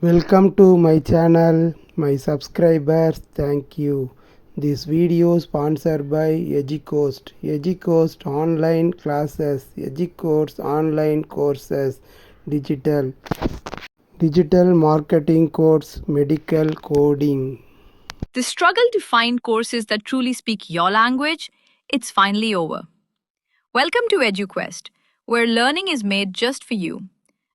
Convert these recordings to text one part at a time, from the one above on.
Welcome to my channel, my subscribers, thank you. This video sponsored by EduCoast. EduCoast online classes, EduCoast online courses, digital, digital marketing course, medical coding. The struggle to find courses that truly speak your language, it's finally over. Welcome to EduQuest, where learning is made just for you.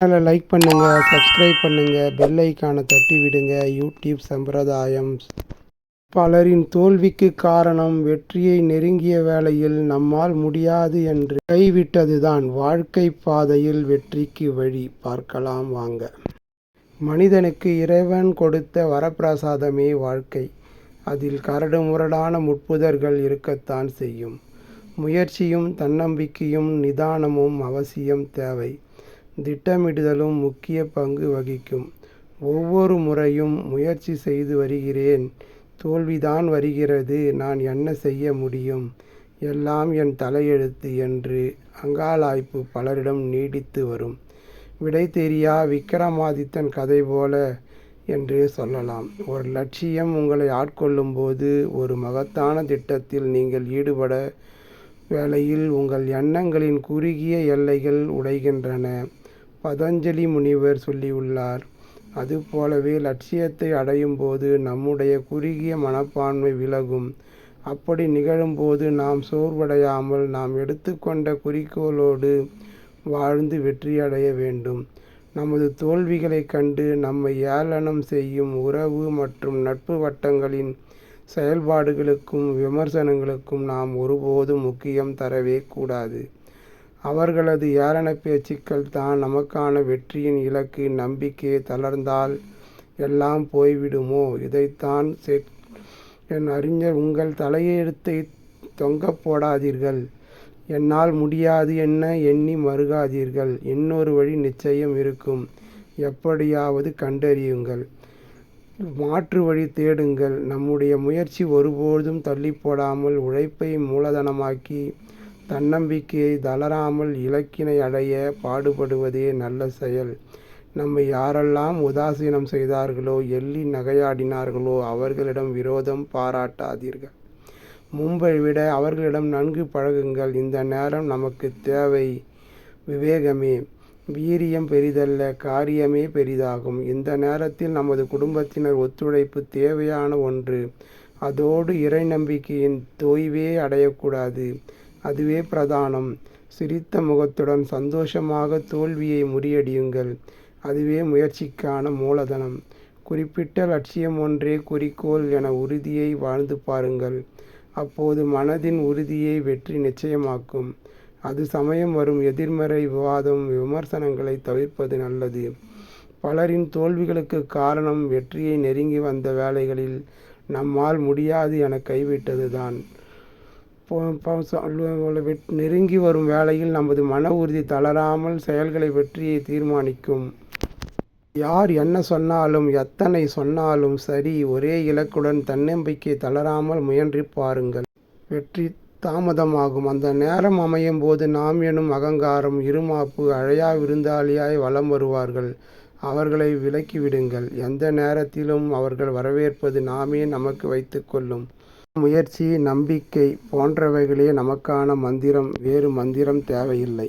சேனலை like பண்ணுங்கள் subscribe பண்ணுங்கள் bell ஐக்கானை தட்டி விடுங்க. YouTube சம்பிரதாயம். பலரின் தோல்விக்கு காரணம் வெற்றியை நெருங்கிய வேளையில் நம்மால் முடியாது என்று கைவிட்டதுதான். வாழ்க்கை பாதையில் வெற்றிக்கு வழி. பார்க்கலாம் வாங்க. மனிதனுக்கு இறைவன் கொடுத்த வரப்பிரசாதமே வாழ்க்கை. அதில் கரடு முரடான முட்புதர்கள் இருக்கத்தான் செய்யும். முயற்சியும் தன்னம்பிக்கையும் நிதானமும் அவசியம் தேவை. திட்டமிடுதலும் முக்கிய பங்கு வகிக்கும். ஒவ்வொரு முறையும் முயற்சி செய்து வருகிறேன். தோல்விதான் வருகிறது. நான் என்ன செய்ய முடியும்? எல்லாம் என் தலையெழுத்து என்று அங்காளாய்ப்பு பலரிடம் நீடித்து வரும். விடை தெரியா விக்ரமாதித்தன் கதை போல என்று சொல்லலாம். ஒரு லட்சியம் உங்களை ஆட்கொள்ளும் போது ஒரு மகத்தான திட்டத்தில் நீங்கள் ஈடுபட வேளையில் உங்கள் எண்ணங்களின் குறுகிய எல்லைகள் உடைகின்றன. பதஞ்சலி முனிவர் சொல்லியுள்ளார் அதுபோலவே லட்சியத்தை அடையும் போது நம்முடைய குறுகிய மனப்பான்மை விலகும். அப்படி நிகழும்போது நாம் சோர்வடையாமல் நாம் எடுத்துக்கொண்ட குறிக்கோளோடு வாழ்ந்து வெற்றியடைய வேண்டும். நமது தோல்விகளைக் கண்டு நம்மை ஏளனம் செய்யும் உறவு மற்றும் நட்பு வட்டங்களின் செயல்பாடுகளுக்கும் விமர்சனங்களுக்கும் நாம் ஒருபோதும் முக்கியம் தரவே கூடாது. அவர்களது ஏளன பேச்சுக்கள் தான் நமக்கான வெற்றியின் இலக்கு. நம்பிக்கை தளர்ந்தால் எல்லாம் போய்விடுமோ? இதைத்தான் செ என் அறிஞர் உங்கள் தலையெழுத்தை தொங்க போடாதீர்கள். என்னால் முடியாது என்ன எண்ணி மறுகாதீர்கள். இன்னொரு வழி நிச்சயம் இருக்கும். எப்படியாவது கண்டறியுங்கள். மாற்று வழி தேடுங்கள். நம்முடைய முயற்சி ஒருபோதும் தள்ளி போடாமல் உழைப்பை மூலதனமாக்கி தன்னம்பிக்கையை தளராமல் இலக்கினை அடைய பாடுபடுவதே நல்ல செயல். நம்மை யாரெல்லாம் உதாசீனம் செய்தார்களோ எள்ளி நகையாடினார்களோ அவர்களிடம் விரோதம் பாராட்டாதீர்கள். முன்பை விட அவர்களிடம் நன்கு பழகுங்கள். இந்த நேரம் நமக்கு தேவை. விவேகமே. வீரியம் பெரிதல்ல காரியமே பெரிதாகும். இந்த நேரத்தில் நமது குடும்பத்தினர் ஒத்துழைப்பு தேவையான ஒன்று. அதோடு இறை நம்பிக்கையின் தொய்வே அடையக்கூடாது. அதுவே பிரதானம். சிரித்த முகத்துடன் சந்தோஷமாக தோல்வியை முறியடியுங்கள். அதுவே முயற்சிக்கான மூலதனம். குறிப்பிட்ட லட்சியம் ஒன்றே குறிக்கோள் என உறுதியை வாழ்ந்து பாருங்கள். அப்போது மனதின் உறுதியை வெற்றி நிச்சயமாக்கும். அது சமயம் வரும் எதிர்மறை விவாதம் விமர்சனங்களை தவிர்ப்பது நல்லது. பலரின் தோல்விகளுக்கு காரணம் வெற்றியை நெருங்கி வந்த வேலைகளில் நம்மால் முடியாது என கைவிட்டது தான் நெருங்கி வரும் வேலையில் நமது மன உறுதி தளராமல் செயல்களை வெற்றியை தீர்மானிக்கும். யார் என்ன சொன்னாலும் எத்தனை சொன்னாலும் சரி ஒரே இலக்குடன் தன்னம்பிக்கை தளராமல் முயன்று பாருங்கள். வெற்றி தாமதமாகும். அந்த நேரம் அமையும் போது நாம் எனும் அகங்காரம் இருமாப்பு அழையா விருந்தாளியாய் வலம் வருவார்கள். அவர்களை விலக்கிவிடுங்கள் எந்த நேரத்திலும் அவர்கள் வரவேற்பது நாமே நமக்கு வைத்துக்கொள்ளும் முயற்சி நம்பிக்கை போன்றவைகளே நமக்கான மந்திரம். வேறு மந்திரம் தேவையில்லை.